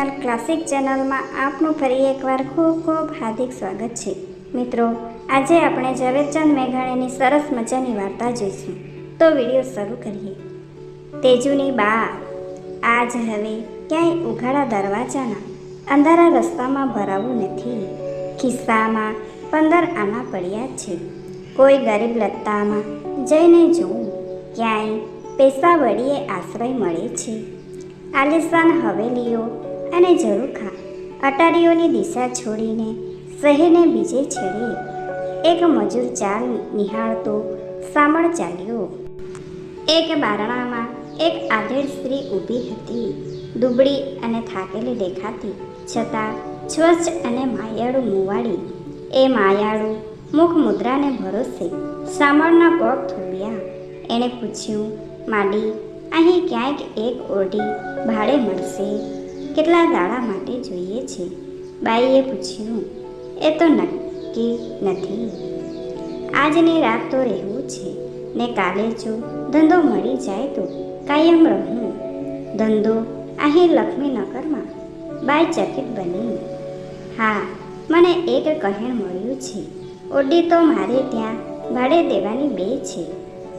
હાલ ક્લાસિક ચેનલમાં આપનું ફરી એકવાર ખૂબ ખૂબ હાર્દિક સ્વાગત છે. મિત્રો, આજે આપણે ઝવેરચંદ મેઘાણીની સરસ મજાની વાર્તા જોઈશું. તો વીડિયો શરૂ કરીએ. તેજુની બા, આજ હવે ક્યાંય ઉઘાડા દરવાજાના અંધારા રસ્તામાં ભરાવું નથી. ખિસ્સામાં પંદર આના પડ્યા છે. કોઈ ગરીબ લત્તામાં જઈને જોઉં, ક્યાંય પૈસા વળીએ આશ્રય મળે છે. આલિશાન હવેલીઓ અને ઝરૂખા અટારીઓની દિશા છોડીને શહેરને બીજે છેડે એક મજૂર ચાલ નિહાળતો સામળ ચાલ્યો. એક બારણામાં એક આધેડ સ્ત્રી ઊભી હતી. દુબળી અને થાકેલી દેખાતી. છતાં સ્વચ્છ અને માયાળું મુવાડી. એ માયાળું મુખ મુદ્રાને ભરોસે સામળના પગ થોભ્યા. એણે પૂછ્યું, માડી, અહીં ક્યાંક એક ઓરડી ભાડે મળશે? કેટલા દાડા માટે જોઈએ છે? બાઈએ પૂછ્યું, એ તો નક્કી નથી. આજની રાત તો રહેવું છે. ને કાલે જો ધંધો મળી જાય તો કાયમ રહું. ધંધો અહીં લક્ષ્મીનગરમાં બાઈ ચકિત બની હા, મને એક કહેણ મળ્યું છે. ઓડી તો મારે ત્યાં ભાડે દેવાની બે છે.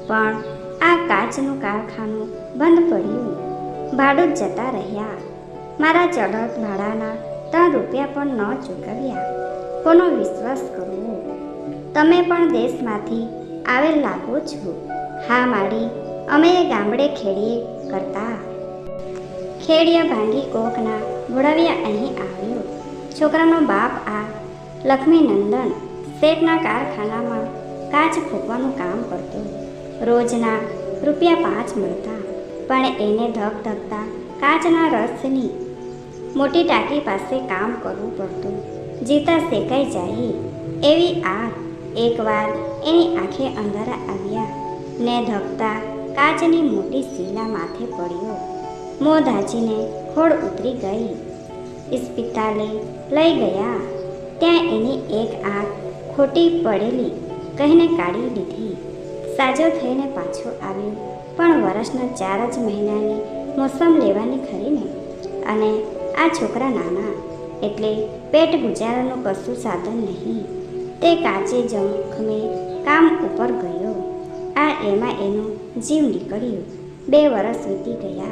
પણ આ કાચનું કારખાનું બંધ પડ્યું. ભાડું જતા રહ્યા. મારા ચઢત ભાડાના ત્રણ રૂપિયા પણ ન ચૂકવ્યા. કોનો વિશ્વાસ કરવો તમે પણ દેશમાંથી આવેલ લાગો છો. હા, માડી, અમે ગામડે ખેડીએ કરતા. ખેડિયા ભાંગી કોકના ઘોડાવ્યા અહીં આવ્યો. છોકરાનો બાપ આ લક્ષ્મીનંદન શેઠના કારખાનામાં કાચ ફૂંકવાનું કામ કરતો. રોજના રૂપિયા પાંચ મળતા, પણ એને ધક ધકતા કાચના રસની મોટી ટાંકી પાસે કામ કરવું પડતું. જીતા શેકાઈ જાય એવી આગ એકવાર એની આંખે અંધારા આવ્યા. ને ધકતા કાચની મોટી શીલા માથે પડ્યો. મો ધાચીને ખોડ ઉતરી ગઈ. ઇસ્પિતાલે લઈ ગયા. ત્યાં એની એક આંખ ખોટી પડેલી કહીને કાઢી દીધી સાજો થઈને પાછો આવ્યો. પણ વર્ષના ચાર જ મહિનાની મોસમ લેવાની ખરીને અને આ છોકરા નાના એટલે પેટ ગુજારાનું કશું સાધન નહીં. તે કાચે જખમે કામ ઉપર ગયો. આ એમાં એનો જીવ નીકળ્યો. બે વર્ષ વીતી ગયા.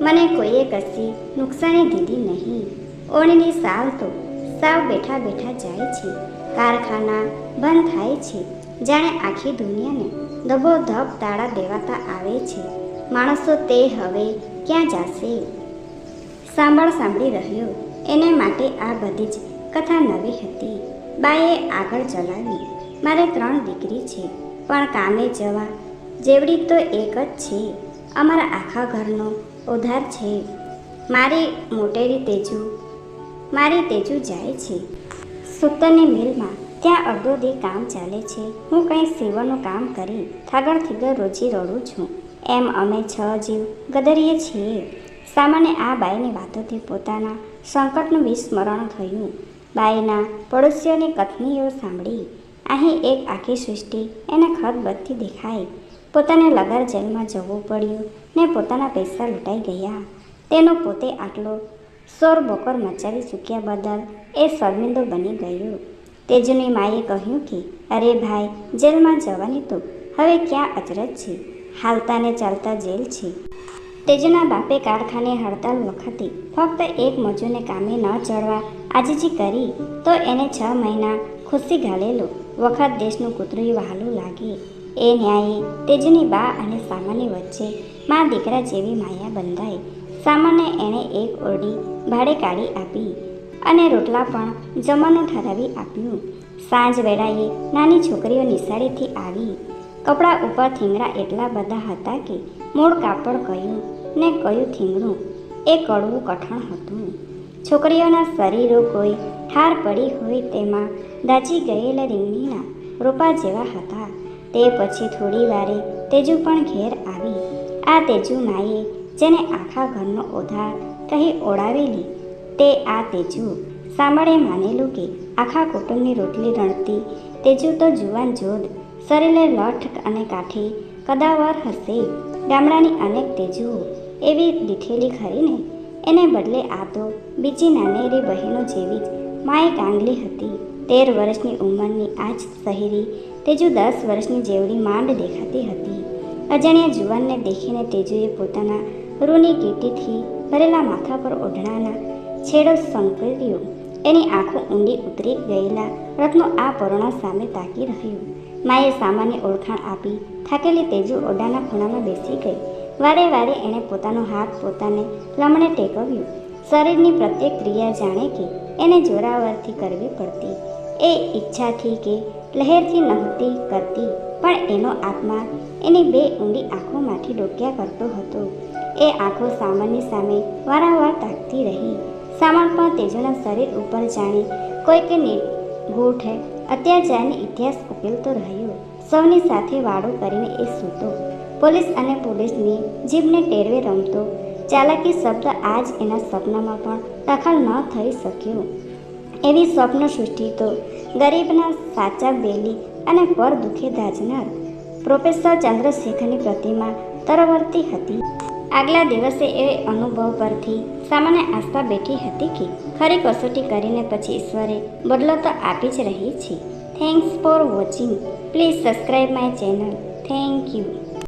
મને કોઈએ કશી નુકસાની દીધી નહીં. ઓણીની સાલ તો સાવ બેઠા બેઠા જાય છે. કારખાના બંધ થાય છે. જાણે આખી દુનિયાને ધબોધબ તાળા દેવાતા આવે છે. માણસો તે હવે ક્યાં જશે? સાંભળ સાંભળી રહ્યો. એને માટે આ બધી જ કથા નવી હતી. બાએ આગળ ચલાવી. મારે ત્રણ દીકરી છે, પણ કામે જવા જેવડી તો એક જ છે. અમારા આખા ઘરનો ઉધાર છે. મારી મોટેરી તેજુ, મારી તેજુ જાય છે. સૂતરની મિલમાં ત્યાં અડધો દી કામ ચાલે છે. હું કંઈ સેવાનું કામ કરી થાગળ થીગળ રોજી રડું છું. એમ અમે છ જીવ ગદરીએ છીએ. સામાન્ય આ બાઈની વાતોથી પોતાના સંકટનું વિસ્મરણ થયું. બાઈના પડોશીઓની કથનીઓ સાંભળી. અહીં એક આખી સૃષ્ટિ એને ખતબત્તી દેખાઈ. પોતાને લગાર જેલમાં જવું પડ્યું ને પોતાના પૈસા લૂંટાઈ ગયા. તેનો પોતે આટલો સોર બોકર મચાવી ચૂક્યા બદલ એ શર્મિંદો બની ગયો. તેજુની માએ કહ્યું કે, અરે ભાઈ, જેલમાં જવાની તો હવે ક્યાં અચરજ છે? હાલતા ને ચાલતા જેલ છે. તેજના બાપે કારખાને હડતાલ વખતે ફક્ત એક મજૂરને કામે ન ચડવા આજીજી કરી તો એને છ મહિના ખુશી ઘાલેલો વખત દેશનું કૂતરું વહાલું લાગે. એ ન્યાયે તેજની બા અને સામાન્ય વચ્ચે મા દીકરા જેવી માયા બંધાઈ. સામાન્ય એણે એક ઓરડી ભાડે કાઢી આપી અને રોટલા પણ જમવાનું ઠરાવી આપ્યું. સાંજ વેળાએ નાની છોકરીઓ નિશાળેથી આવી કપડાં ઉપર થીંગરા એટલા બધા હતા કે મૂળ કાપડ કયું ને કયું થીંગરું એ કડવું કઠણ હતું. છોકરીઓના શરીરો કોઈ ઠાર પડી હોય તેમાં દાચી ગયેલા રીંગણીના રોપા જેવા હતા. તે પછી થોડી વારે તેજુ પણ ઘેર આવી. આ તેજુ માએ જેને આખા ઘરનો ઓધાર કહી ઓળાવેલી, તે આ તેજુ સાંભળે માનેલું કે આખા કુટુંબની રોટલી રણતી તેજુ તો જુવાન જોધ શરીરે લઠ અને કાઠી કદાવર હશે. ગામડાની અનેક તેજુઓ એવી દીઠેલી ખરીને એને બદલે આ તો બીજી નાનેરી બહેનો જેવી જ માએ કાંગલી હતી. તેર વર્ષની ઉંમરની આ જ સહેરી તેજુ દસ વર્ષની જેવડી માંડ દેખાતી હતી. અજાણ્યા જુવાનને દેખીને તેજુએ પોતાના રૂની કીટીથી ભરેલા માથા પર ઓઢણાના છેડો સંકળ્યો. એની આંખો ઊંડી ઉતરી ગયેલા રત્નો આ પરોણા સામે તાકી રહ્યું. માએ સામાન્ય ઓળખાણ આપી થાકેલી તેજુ ઓરડાના ખૂણામાં બેસી ગઈ. વારે વારે એણે પોતાનો હાથ પોતાને લમણે ટેકવ્યું. શરીરની પ્રત્યેક ક્રિયા જાણે કે એને જોરાવરથી કરવી પડતી. એ ઈચ્છાથી કે લહેરથી નહોતી કરતી, પણ એનો આત્મા એની બે ઊંડી આંખોમાંથી ડોક્યા કરતો હતો. એ આંખો સામાનની સામે વારંવાર તાકતી રહી. સામાન પણ તેજોના શરીર ઉપર જાણે કોઈક નિગૂઢ અત્યાચારની ઇતિહાસ ઉકેલતો રહ્યો સૌની સાથે વાળો કરીને એ સૂતો. પોલીસ અને પોલીસની જીભને ટેરવે રમતો. ચાલાકી શબ્દ આજ એના સપનામાં પણ દાખલ ન થઈ શક્યો. એવી સ્વપ્ન સૃષ્ટિ તો ગરીબના સાચા બેલી અને પર દુખે દાજનાર. પ્રોફેસર ચંદ્રશેખરની પ્રતિમા તરવર્તી હતી. આગલા દિવસે એ અનુભવ પરથી સામાન્ય આસ્થા બેઠી હતી કે ખરી કસોટી કરીને પછી ઈશ્વરે બદલો તો આપી જ રહી છે. Thanks for watching please subscribe my channel thank you